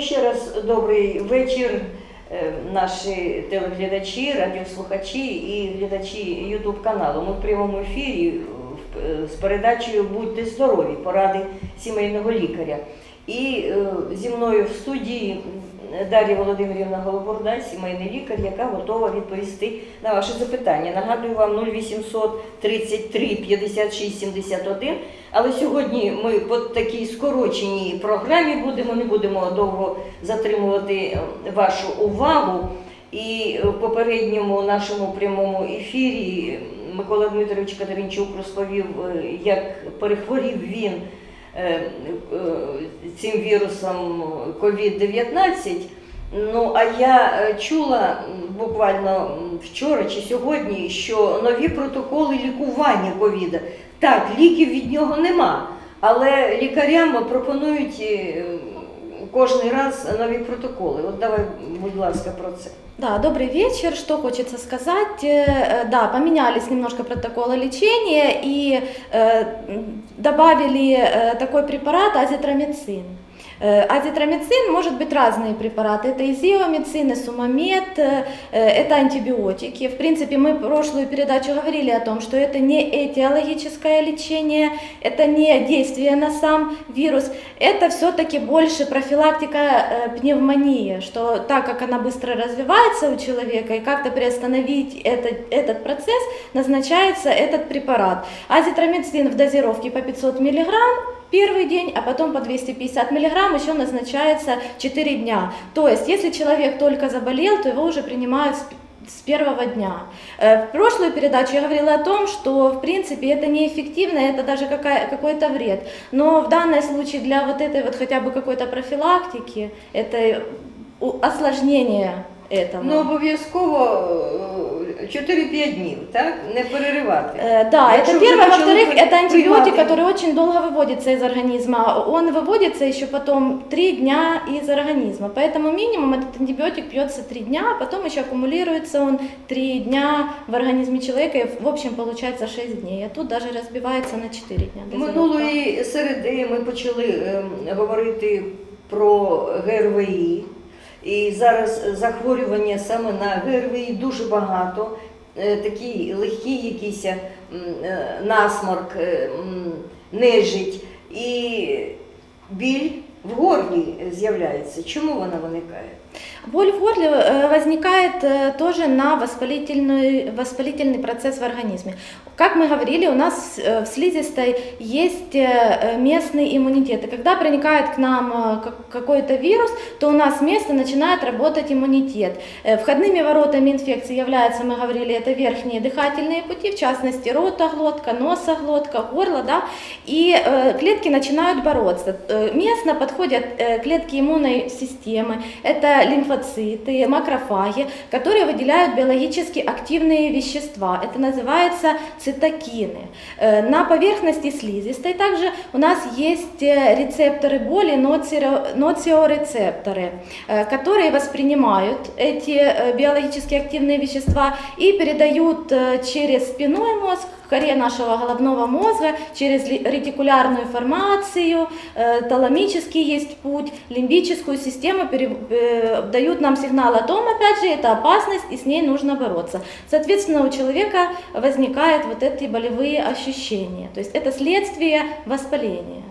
Ще раз добрий вечір, е, наші телеглядачі, радіослухачі і глядачі Ютуб каналу. Ми в прямому ефірі е, е, з передачею Будьте здорові! Поради сімейного лікаря. І е, зі мною в студії Дар'я Володимирівна Голоборда, сімейний лікар, яка готова відповісти на ваші запитання. Нагадую вам 0800 33 56 71. Але сьогодні ми по такій скороченій програмі будемо, не будемо довго затримувати е, вашу увагу. І в попередньому нашому прямому ефірі Микола Дмитрович Катеринчук розповів, е, як перехворів він е, е, цим вірусом COVID-19. Ну, а я е, чула буквально вчора чи сьогодні, що нові протоколи лікування ковіда. Так, ліків від нього нема, але лікарям пропонують кожен раз нові протоколи. От давай, будь ласка, про це. Да, добрый вечер. Что хочется сказать? Э, э, Да, поменялись немножко протоколы лечения и э, добавили такой препарат азитромицин. Э, Азитромицин может быть разные препараты. Это изиомицин, и сумамед, э, э, это антибиотики. В принципе, мы прошлую передачу говорили о том, что это не этиологическое лечение, это не действие на сам вирус, это все-таки больше профилактика пневмонии, что так как она быстро развивается у человека и как-то приостановить этот, этот процесс, назначается этот препарат. Азитромицин в дозировке по 500 миллиграмм первый день, а потом по 250 миллиграмм еще назначается 4 дня. То есть, если человек только заболел, то его уже принимают с первого дня. Э, В прошлую передачу я говорила о том, что в принципе это неэффективно, это даже какой-то вред. Но в данном случае для вот этой вот хотя бы какой-то профилактики, это у- осложнение этого. Ну, обов'язково е, 4-5 днів, так? Не переривати. Э, Да, Якщо это вже первое. почали Во-вторых, при- это антибиотик, приймати. который очень долго выводится из организма. Он выводится еще потом 3 дня из организма. Поэтому минимум этот антибиотик пьется 3 дня, а потом еще аккумулируется он 3 дня в организме человека. И в общем получается 6 дней. А тут даже разбивается на 4 дня. дозировка. Минулої середи ми почали ем, говорити про ГРВІ. і зараз захворювання саме на ГРВІ дуже багато. такий Такі легкі якісь е, насморк, е, нежить і біль в горлі з'являється. Чому вона виникає? Боль в горле э, возникает э, тоже на воспалительный, воспалительный процесс в организме. Как мы говорили, у нас э, в слизистой есть местный иммунитет. И когда проникает к нам как- какой-то вирус, то у нас место начинает работать иммунитет. Входными воротами инфекции являются, мы говорили, это верхние дыхательные пути, в частности ротоглотка, носоглотка, горло, да, и клетки начинают бороться. Местно подходят клетки иммунной системы, это лимфоциты, макрофаги, которые выделяют биологически активные вещества. Это называется цитокины. Э, На поверхности слизистой также у нас есть э, рецепторы боли, ноциорецепторы, э, которые воспринимают эти биологически активные вещества и передают через спинной мозг коре нашего головного мозга через ретикулярную формацию, таламический есть путь, лимбическую систему дают нам сигнал о том, опять же, это опасность и с ней нужно бороться. Соответственно, у человека возникают вот эти болевые ощущения. То есть это следствие воспаления.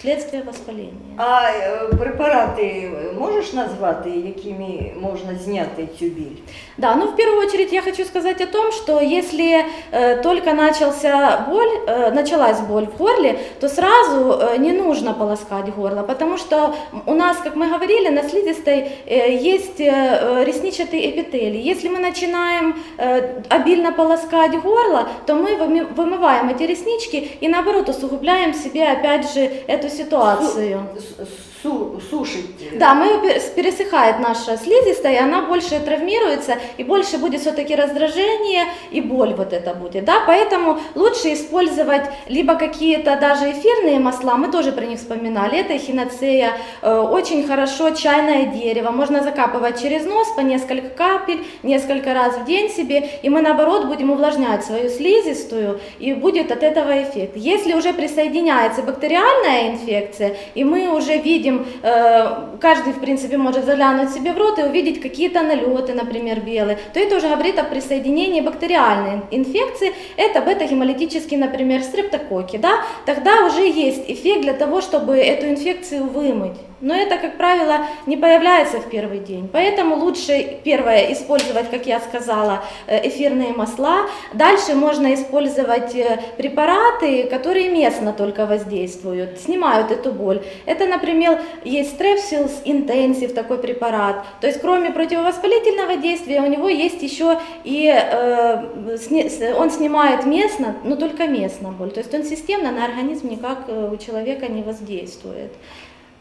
Следствие воспаления. А е, препарати можеш назвати, якими можна зняти цю біль? Да, ну в первую очередь я хочу сказать о том, что если э, только начался боль, э, началась боль в горле, то сразу э, не нужно полоскать горло, потому что у нас, как мы говорили, на слизистой э, есть э, э, ресничатый эпителий. Если мы начинаем э, обильно полоскать горло, то мы вымываем эти реснички и наоборот усугубляем себе опять же эту ситуацию. Су- су- сушить. Да, мы пе- пересыхает наша слизистая, и она больше травмируется, и больше будет все-таки раздражение и боль вот это будет, да, поэтому лучше использовать либо какие-то даже эфирные масла, мы тоже про них вспоминали, это эхиноцея, э, очень хорошо чайное дерево, можно закапывать через нос по несколько капель, несколько раз в день себе, и мы наоборот будем увлажнять свою слизистую, и будет от этого эффект. Если уже присоединяется бактериальная инфекция, и мы уже видим видим, э, каждый, в принципе, может заглянуть себе в рот и увидеть какие-то налеты, например, белые, то это уже говорит о присоединении бактериальной инфекции, это бета-гемолитический, например, стрептококки, да, тогда уже есть эффект для того, чтобы эту инфекцию вымыть. Но это, как правило, не появляется в первый день. Поэтому лучше, первое, использовать, как я сказала, э, эфирные масла. Дальше можно использовать э, препараты, которые местно только воздействуют, снимают эту боль. Это, например, есть Strepsils Intensive такой препарат. То есть кроме противовоспалительного действия у него есть еще и э, он снимает местно, но только местно боль. То есть он системно на организм никак э, у человека не воздействует.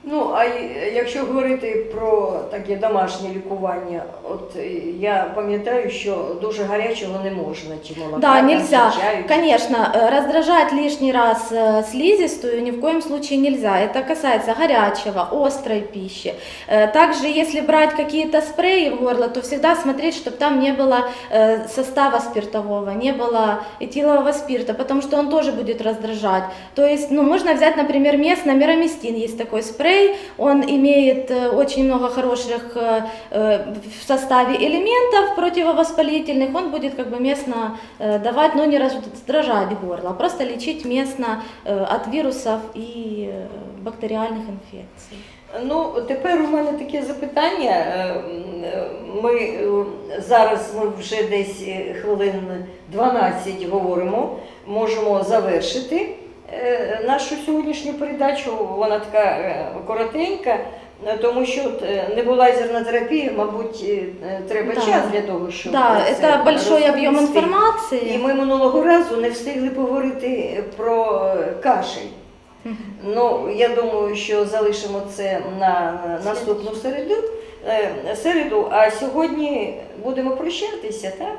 Ну, а якщо говорити про таке домашнє лікування, от я пам'ятаю, що дуже гарячого не можна, чи молока, Да, нельзя. Конечно, раздражать лишний раз слизистую ни в коем случае нельзя. Это касается горячего, острой пищи. Также, если брать какие-то спреи в горло, то всегда смотреть, чтобы там не было состава спиртового, не было этилового спирта, потому что он тоже будет раздражать. То есть, ну, можно взять, например, местно мирамистин, есть такой спрей, он имеет э, очень много хороших э, э, в составе элементов противовоспалительных, он будет как бы местно э, давать, но не раздражать горло, а просто лечить местно э, от вирусов и э, бактериальных инфекций. Ну, тепер у мене таке запитання. Е, м, е, Ми е, зараз ми вже десь е, хвилин 12 говоримо, можемо завершити е, нашу сьогоднішню передачу. Вона така е, коротенька, е, тому що от, е, небулайзерна терапія, мабуть, е, е, треба Да. час для того, щоб Да, це большой объем розповісти. информации. І ми минулого разу не встигли поговорити про е, кашель. Ну, я думаю, що залишимо це на наступну середу, е, середу, а сьогодні будемо прощатися, так?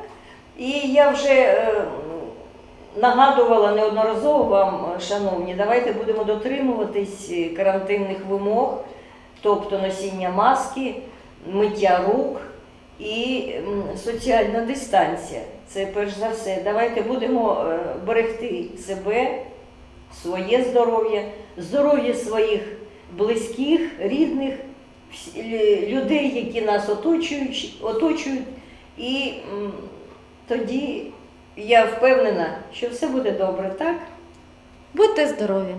І я вже е, нагадувала неодноразово вам, е, шановні, давайте будемо дотримуватись е, карантинних вимог, тобто носіння маски, миття рук і соціальна дистанція. Це перш за все. Давайте будемо е, берегти себе, своє здоров'я, здоров'я своїх близьких, рідних, людей, які нас оточують, оточують. І тоді я впевнена, що все буде добре, так? Будьте здоровы!